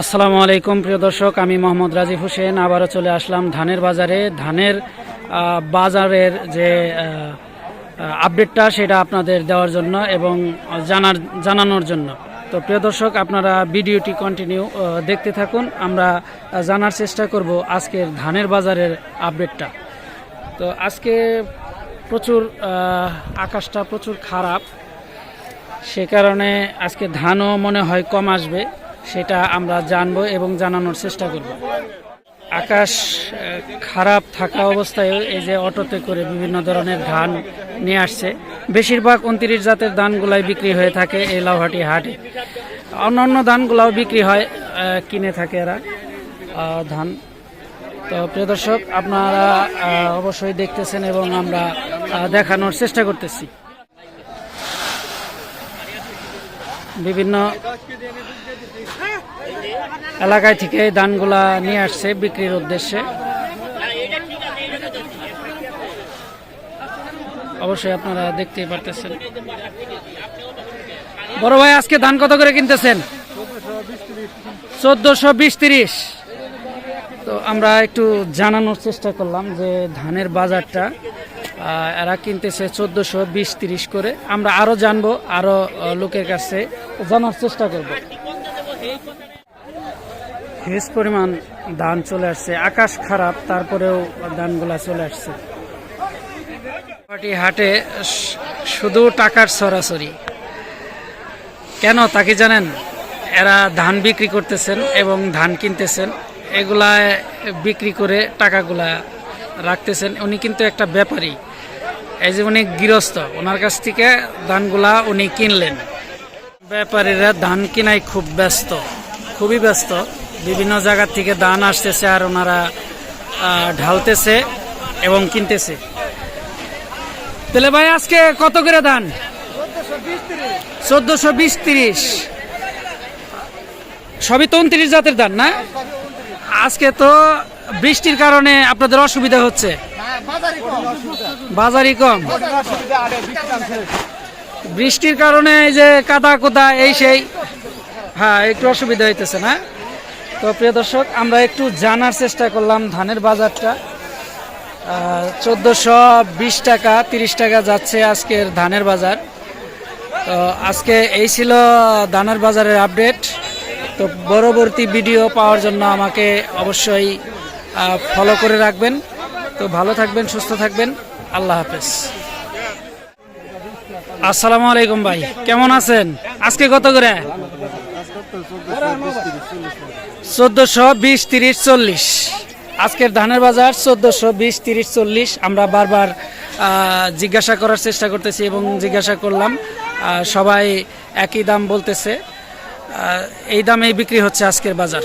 আসসালামু আলাইকুম, প্রিয় দর্শক। আমি মোহাম্মদ রাজিফ হোসেন। আবারও চলে আসলাম ধানের বাজারে। ধানের বাজারের যে আপডেটটা সেটা আপনাদের দেওয়ার জন্য এবং জানার, জানানোর জন্য। তো প্রিয় দর্শক, আপনারা ভিডিওটি কন্টিনিউ দেখতে থাকুন। আমরা জানার চেষ্টা করব আজকের ধানের বাজারের আপডেটটা তো আজকে প্রচুর আকাশটা প্রচুর খারাপ। সে কারণে আজকে ধানও মনে হয় কম আসবে। সেটা আমরা জানব এবং জানানোর চেষ্টা করব। আকাশ খারাপ থাকা অবস্থায় এই যে অটোতে করে বিভিন্ন ধরনের ধান নিয়ে আসছে। বেশিরভাগ উনত্রিশ জাতের ধানগুলাই বিক্রি হয়ে থাকে এই লাউহাটি হাটে। অন্যান্য ধানগুলাও বিক্রি হয় কিনে থাকে এরা ধান। তো প্রিয় দর্শক, আপনারা অবশ্যই দেখতেছেন এবং আমরা দেখানোর চেষ্টা করতেছি। বিভিন্ন এলাকায় থেকে ধানগুলা নিয়ে আসছে বিক্রির উদ্দেশ্যে। অবশ্যই আপনারা দেখতেই পারতেছেন। বড় ভাই, আজকে ধান কত করে কিনতেছেন? চোদ্দশো বিশ তিরিশ। তো আমরা একটু জানানোর চেষ্টা করলাম যে ধানের বাজারটা এরা কিনতেছে চোদ্দশো বিশ তিরিশ করে। আমরা আরও জানব, আরও লোকের কাছে জানার চেষ্টা করব। হিউজ পরিমাণ ধান চলে আসছে। আকাশ খারাপ, তারপরেও ধানগুলা চলে আসছে। হাটে শুধু টাকার সরাসরি। কেন তাকে জানেন? এরা ধান বিক্রি করতেছেন এবং ধান কিনতেছেন। এগুলা বিক্রি করে টাকাগুলা রাখতেছেন, উনি কিন্তু একটা ব্যাপারী। এই যে উনি গৃহস্থ, ওনার কাছ থেকে ধানগুলা উনি কিনলেন। ব্যাপারীরা ধান কিনাই খুব ব্যস্ত, খুবই ব্যস্ত। বিভিন্ন জায়গার থেকে ধান আসতেছে আর ওনারা ঢালতেছে এবং কিনতেছে। তাহলে ভাই, আজকে কত করে ধান? চোদ্দশো বিশ তিরিশ। সবই তো উনত্রিশ জাতের ধান না? আজকে তো বৃষ্টির কারণে আপনাদের অসুবিধা হচ্ছে? বাজারই কম। বৃষ্টির কারণে এই যে কাদা কোদা, এই সেই। হ্যাঁ একটু অসুবিধা হইতেছে না? তো প্রিয় দর্শক, আমরা একটু জানার চেষ্টা করলাম ধানের বাজারটা। চোদ্দোশো বিশ টাকা, তিরিশ টাকা যাচ্ছে আজকের ধানের বাজার। তো আজকে এই ছিল ধানের বাজারের আপডেট। তো পরবর্তী ভিডিও পাওয়ার জন্য আমাকে অবশ্যই ফলো করে রাখবেন। তো ভালো থাকবেন, সুস্থ থাকবেন। আল্লাহ হাফেজ। আসসালামু আলাইকুম ভাই, কেমন আছেন? আজকে কত করে? চোদ্দশো বিশ তিরিশ চল্লিশ। আজকের ধানের বাজার চোদ্দশো বিশ তিরিশ চল্লিশ। আমরা বারবার জিজ্ঞাসা করার চেষ্টা করতেছি এবং জিজ্ঞাসা করলাম। সবাই একই দাম বলতেছে। এই দামেই বিক্রি হচ্ছে আজকের বাজার।